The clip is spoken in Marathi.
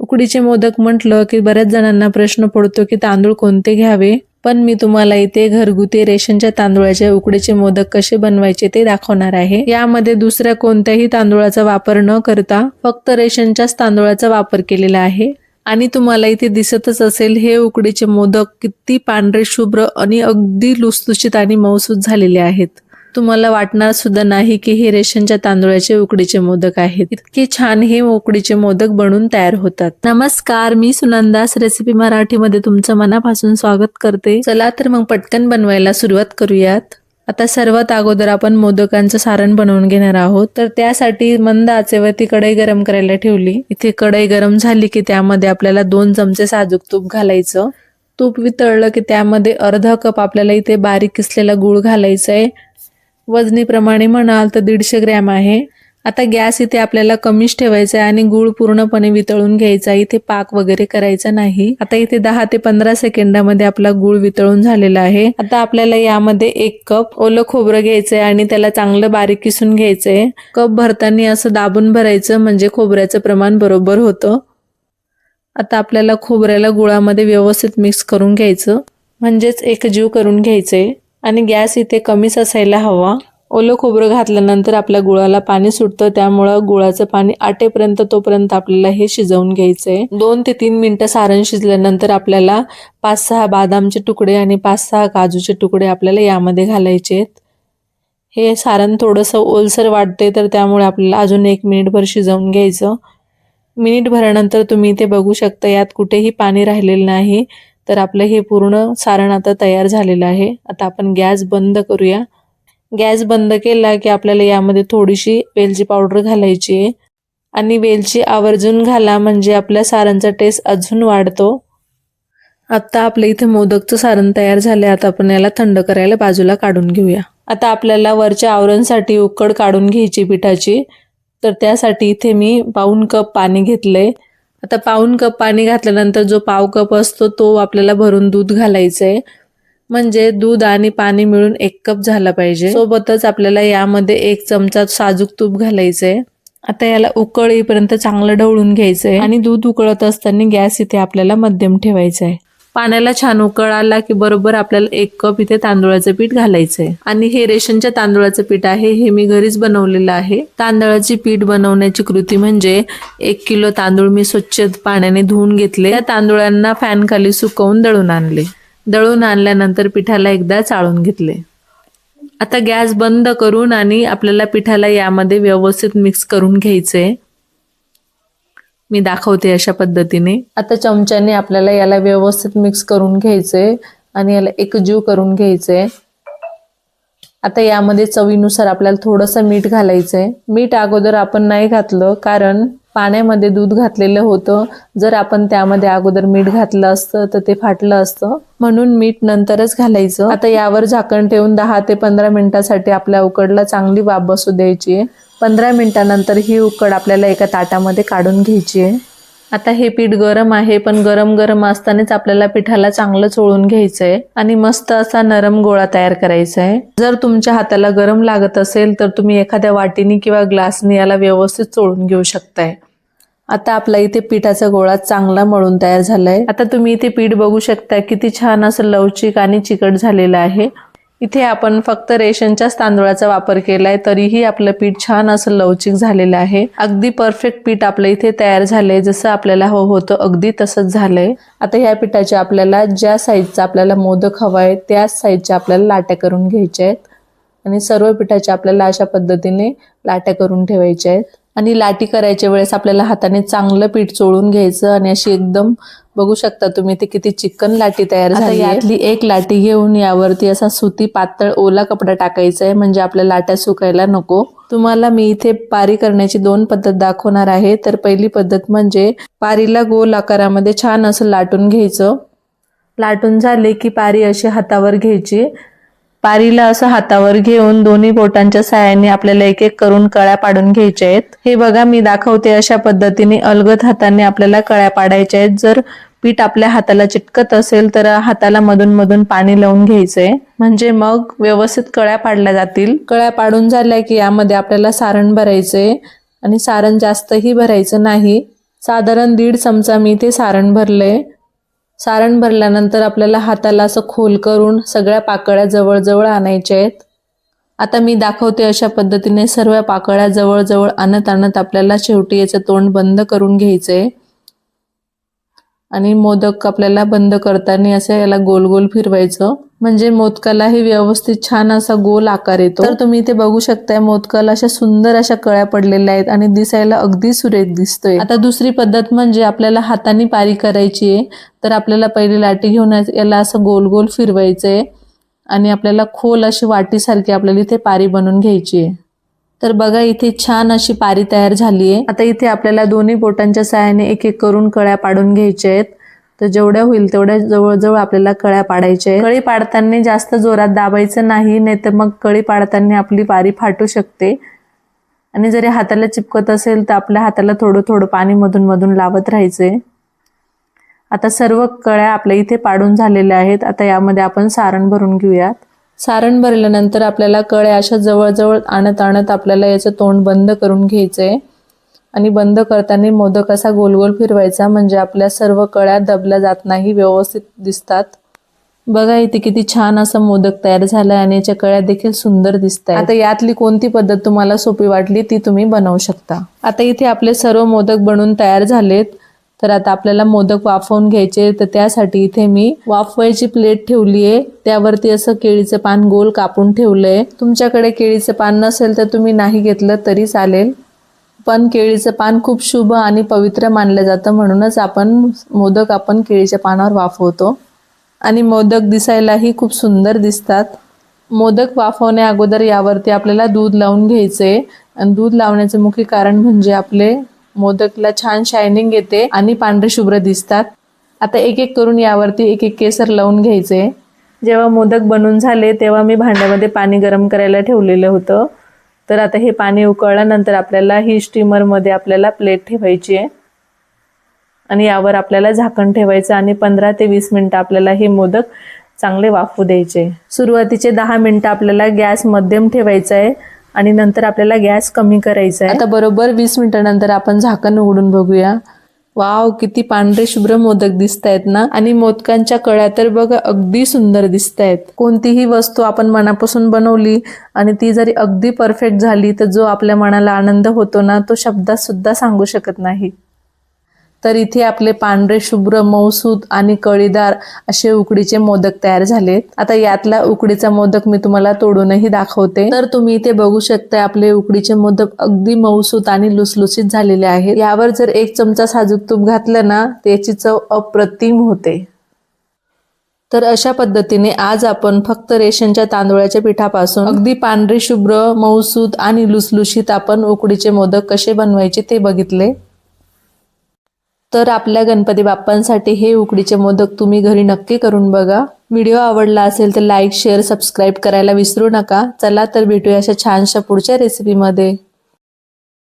उकडीचे मोदक म्हटलं की बऱ्याच जणांना प्रश्न पडतो की तांदूळ कोणते घ्यावे? पण मी तुम्हाला इथे घरगुती रेशनच्या तांदूळाचे उकडीचे मोदक कसे बनवायचे ते दाखवणार आहे. यामध्ये दुसऱ्या कोणत्याही तांदूळाचा वापर न करता फक्त रेशनच्याच तांदूळाचा वापर केलेला आहे. आणि तुम्हाला इथे दिसतच असेल हे उकडीचे मोदक किती पांढरे शुभ्र आणि अगदी लुसलुशीत आणि मऊसूत झालेले आहेत. तुम्हाला वाटणार सुद्धा नाही की हे रेशनच्या तांदूळाचे उकडीचे मोदक आहेत. इतके छान हे उकडीचे मोदक बनून तयार होतात. नमस्कार मी सुनंदास रेसिपी मराठीमध्ये तुमचं मनापासून स्वागत करते. चला तर मग पटकन बनवायला सुरुवात करूयात. आता सर्वात अगोदर आपण मोदकांचं सारण बनवून घेणार आहोत. तर त्यासाठी मंद आचेवरती कढई गरम करायला ठेवली. इथे कढई गरम झाली की त्यामध्ये आपल्याला दोन चमचे साजूक तूप घालायचं. तूप वितळलं की त्यामध्ये अर्धा कप आपल्याला इथे बारीक किसलेला गूळ घालायचा आहे वजनीप्रमाणे म्हणाल तर दीडशे ग्रॅम आहे. आता गॅस इथे आपल्याला कमीच ठेवायचा आहे आणि गूळ पूर्णपणे वितळून घ्यायचा इथे पाक वगैरे करायचा नाही. आता इथे दहा ते पंधरा सेकंदामध्ये आपला गूळ वितळून झालेला आहे. आता आपल्याला यामध्ये एक कप ओलं खोबरं घ्यायचंय आणि त्याला चांगलं बारीक किसून घ्यायचंय. कप भरताना असं दाबून भरायचं म्हणजे खोबऱ्याचं प्रमाण बरोबर होतं. आता आपल्याला खोबऱ्याला गुळामध्ये व्यवस्थित मिक्स करून घ्यायचं. म्हणजेच एक जीव करून घ्यायचंय. आणि गॅस इथे कमीच असायला हवा. ओलं खोबरं घातल्यानंतर आपल्या गुळाला पाणी सुटतं त्यामुळं गुळाचं पाणी आटेपर्यंत तोपर्यंत आपल्याला हे शिजवून घ्यायचंय. दोन ते तीन मिनटं सारण शिजल्यानंतर आपल्याला पाच सहा बदामचे तुकडे आणि पाच सहा काजूचे तुकडे आपल्याला यामध्ये घालायचे आहेत. हे सारण थोडंसं ओलसर वाटते तर त्यामुळे आपल्याला अजून एक मिनिटभर शिजवून घ्यायचं. मिनिटभरानंतर तुम्ही इथे बघू शकता यात कुठेही पाणी राहिलेलं नाही. तर आपलं हे पूर्ण सारण आता तयार झालेलं आहे. आता आपण गॅस बंद करूया. गॅस बंद केला की आपल्याला यामध्ये थोडीशी वेलची पावडर घालायची आहे. आणि वेलची आवर्जून घाला म्हणजे आपल्या सारांचा टेस्ट अजून वाढतो. आता आपल्या इथे मोदकचं सारण तयार झालं आता आपण याला थंड करायला बाजूला काढून घेऊया. आता आपल्याला वरच्या आवरणसाठी उकड काढून घ्यायची पिठाची. तर त्यासाठी इथे मी पाऊन कप पाणी घेतलंय. आता पाऊन कप पाणी घातल्यानंतर जो पाव कप असतो तो आपल्याला भरून दूध घालायचं आहे म्हणजे दूध आणि पाणी मिळून एक कप झाला पाहिजे. सोबतच आपल्याला यामध्ये एक चमचा साजूक तूप घालायचंय. आता याला उकळ येईपर्यंत चांगलं ढवळून घ्यायचंय. आणि दूध उकळत असताना गॅस इथे आपल्याला मध्यम ठेवायचा आहे पाण्याला छान उकळ आला की बरोबर आपल्याला एक कप इथे तांदूळाचं पीठ घालायचंय. आणि हे रेशनच्या तांदूळाचं पीठ आहे हे मी घरीच बनवलेलं आहे. तांदळाची पीठ बनवण्याची कृती म्हणजे एक किलो तांदूळ मी स्वच्छ पाण्याने धुवून घेतले. त्या तांदूळांना फॅन खाली सुकवून दळून आणले. दळून आणल्यानंतर पिठाला एकदा चाळून घेतले. आता गॅस बंद करून आणि आपल्याला पिठाला यामध्ये व्यवस्थित मिक्स करून घ्यायचंय. मी दाखवते अशा पद्धतीने. आता चमच्याने आपल्याला याला व्यवस्थित मिक्स करून घ्यायचंय आणि याला एकजीव करून घ्यायचंय. आता यामध्ये चवीनुसार आपल्याला थोडंसं मीठ घालायचंय. मीठ अगोदर आपण नाही घातलं कारण पाण्यामध्ये दूध घातलेलं होतं. जर आपण त्यामध्ये अगोदर मीठ घातलं असतं तर ते फाटलं असतं. म्हणून मीठ नंतरच घालायचं. आता यावर झाकण ठेवून दहा ते पंधरा मिनिटासाठी आपल्या उकडला चांगली वाफ बसू द्यायची आहे. पंधरा मिनटानंतर ही उकड आपल्याला एका ताटामध्ये काढून घ्यायची आहे. आता हे पीठ गरम आहे पण गरम गरम असतानाच आपल्याला पिठाला चांगलं चोळून घ्यायचं आहे आणि मस्त असा नरम गोळा तयार करायचा आहे. जर तुमच्या हाताला गरम लागत असेल तर तुम्ही एखाद्या वाटीनी किंवा ग्लासनी याला व्यवस्थित चोळून घेऊ शकताय. आता आपला इथे पिठाचा गोळा चांगला मळून तयार झालाय. आता तुम्ही इथे पीठ बघू शकता किती छान असं लवचिक आणि चिकट झालेलं आहे. इथे आपण फक्त रेशनच्याच तांदूळाचा वापर केलाय तरीही आपलं पीठ छान असं लवचिक झालेलं आहे. अगदी परफेक्ट पीठ आपलं इथे तयार झालंय जसं आपल्याला हवं होतं अगदी तसंच झालंय. आता ह्या पिठाच्या आपल्याला ज्या साईजचा आपल्याला मोदक हवा आहे त्याच साईजच्या आपल्याला लाट्या करून घ्यायच्या आहेत. आणि सर्व पिठाच्या आपल्याला अशा पद्धतीने लाट्या करून ठेवायच्या आहेत. आणि लाटी करायच्या वेळेस आपल्याला हाताने चांगलं पीठ चोळून घ्यायचं आणि अशी एकदम बघू शकता तुम्ही ते किती चिकन लाटी तयार झाली यातली एक लाटी घेऊन यावरती असा सुती पातळ ओला कपडा टाकायचा आहे. म्हणजे आपल्या लाट्या सुकायला नको. तुम्हाला मी इथे पारी करण्याची दोन पद्धत दाखवणार आहे. तर पहिली पद्धत म्हणजे पारीला गोल आकारामध्ये छान असं लाटून घ्यायचं. लाटून झाले की पारी अशी हातावर घ्यायची. पारीला असं हातावर घेऊन दोन्ही बोटांच्या साहाय्याने आपल्याला एक एक करून कळ्या पाडून घ्यायच्या आहेत. हे बघा मी दाखवते अशा पद्धतीने अलगद हाताने आपल्याला कळ्या पाडायच्या आहेत. जर पीठ आपल्या हाताला चिटकत असेल तर हाताला मधून मधून पाणी लावून घ्यायचंय. म्हणजे मग व्यवस्थित कळ्या पाडल्या जातील. कळ्या पाडून झाल्या की यामध्ये आपल्याला सारण भरायचंय आणि सारण जास्तही भरायचं नाही. साधारण दीड चमचा मी ते सारण भरलंय. सारण भरल्यानंतर आपल्याला हाताला असं खोल करून सगळ्या पाकळ्या जवळजवळ आणायच्या आहेत. आता मी दाखवते अशा पद्धतीने सर्व पाकळ्या जवळजवळ आणत आणत आपल्याला शेवटी याचं तोंड बंद करून घ्यायचंय. आणि मोदक आपल्याला बंद करताना असं याला गोल गोल फिरवायचं. म्हणजे मोदकालाही व्यवस्थित छान असा गोल आकार येतो. तर तुम्ही इथे बघू शकताय मोदकाला अशा सुंदर अशा कळ्या पडलेल्या आहेत आणि दिसायला अगदी सुरेख दिसतोय. आता दुसरी पद्धत म्हणजे आपल्याला हाताने पारी करायची आहे. तर आपल्याला पहिले लाटी घेऊन याला असं गोल गोल फिरवायचंय. आणि आपल्याला खोल अशी वाटीसारखी आपल्याला इथे पारी बनवून घ्यायची आहे. तर बघा इथे छान अशी पारी तयार झाली आहे आता इथे आपल्याला दोन्ही बोटांच्या सहाय्याने एक एक करून कळ्या पाडून घ्यायच्या आहेत. तर जेवढ्या होईल तेवढ्या जवळजवळ आपल्याला कळ्या पाडायच्या आहेत. कळी पाडताना जास्त जोरात दाबायचं नाही नाहीतर मग कळी पाडताना आपली पारी फाटू शकते. आणि जरी हाताला चिपकत असेल तर आपल्या हाताला थोडं थोडं पाणी मधून मधून लावत राहायचंय. आता सर्व कळ्या आपल्या इथे पाडून झालेल्या आहेत. आता यामध्ये आपण सारण भरून घेऊयात. सारण भरल्यानंतर आपल्याला कळ्या अशा जवळजवळ आणत आणत आपल्याला याचं तोंड बंद करून घ्यायचं. आहे आणि बंद करताना मोदक असा गोल गोल फिरवायचा म्हणजे आपल्या सर्व कळ्या दबल्या जात नाही व्यवस्थित दिसतात. बघा इथे किती छान असं मोदक तयार झालाय आणि याच्या कळ्या देखील सुंदर दिसत आता यातली कोणती पद्धत तुम्हाला सोपी वाटली ती तुम्ही बनवू शकता. आता इथे आपले सर्व मोदक बनवून तयार झालेत. तर आता आपल्याला मोदक वाफवून घ्यायचे तर त्यासाठी इथे मी वाफवायची प्लेट ठेवली आहे. त्यावरती असं केळीचं पान गोल कापून ठेवलंय. तुमच्याकडे केळीचं पान नसेल तर तुम्ही नाही घेतलं तरी चालेल. पण केळीचं पान खूप शुभ आणि पवित्र मानलं जातं म्हणूनच आपण मोदक आपण केळीच्या पानावर वाफवतो. आणि मोदक दिसायलाही खूप सुंदर दिसतात. मोदक वाफवण्या अगोदर यावरती आपल्याला दूध लावून घ्यायचे आणि दूध लावण्याचं मुख्य कारण म्हणजे आपले मोदकला छान शायनिंग येते आणि पांढरे शुभ्र दिसतात. आता एक एक करून यावरती एक एक केसर लावून घ्यायचे. जेव्हा मोदक बनून झाले तेव्हा मी भांड्यामध्ये पाणी गरम करायला ठेवलेलं होतं. तर आता हे पाणी उकळल्यानंतर आपल्याला ही स्टीमरमध्ये आपल्याला प्लेट ठेवायची आहे. आणि यावर आपल्याला झाकण ठेवायचं आणि पंधरा ते वीस मिनटं आपल्याला हे मोदक चांगले वाफू द्यायचे. सुरुवातीचे दहा मिनटं आपल्याला गॅस मध्यम ठेवायचा आहे. आणि नंतर आपल्याला गॅस कमी करायचा आहे. आता बरोबर वीस मिनिटानंतर आपण झाकण उघडून बघूया. वाव किती पांढरे शुभ्र मोदक दिसत आहेत ना? आणि मोदकांच्या कळ्या तर बघ अगदी सुंदर दिसत आहेत कोणतीही वस्तू आपण मनापासून बनवली आणि ती जरी अगदी परफेक्ट झाली तर जो आपल्या मनाला आनंद होतो ना तो शब्दात सुद्धा सांगू शकत नाही. तर इथे आपले पांढरे शुभ्र मौसूद आणि कळीदार असे उकडीचे मोदक तयार झालेत. आता यातला उकडीचा मोदक मी तुम्हाला तोडूनही दाखवते. तर तुम्ही इथे बघू शकता आपले उकडीचे मोदक अगदी मौसूद आणि लुसलुसीत झालेले आहेत. यावर जर एक चमचा साजूक तूप घातलं ना त्याची चव अप्रतिम होते. तर अशा पद्धतीने आज आपण फक्त रेशनच्या तांदूळाच्या पिठापासून अगदी पांढरे शुभ्र मौसूद आणि लुसलुशीत आपण उकडीचे मोदक कसे बनवायचे ते बघितले. तर आपल्या गणपती बाप्पांसाठी हे उकडीचे मोदक तुम्ही घरी नक्की करून बघा. व्हिडिओ आवडला असेल तर लाईक शेअर सबस्क्राईब करायला विसरू नका. चला तर भेटूया अशा छानशा पुढच्या रेसिपीमध्ये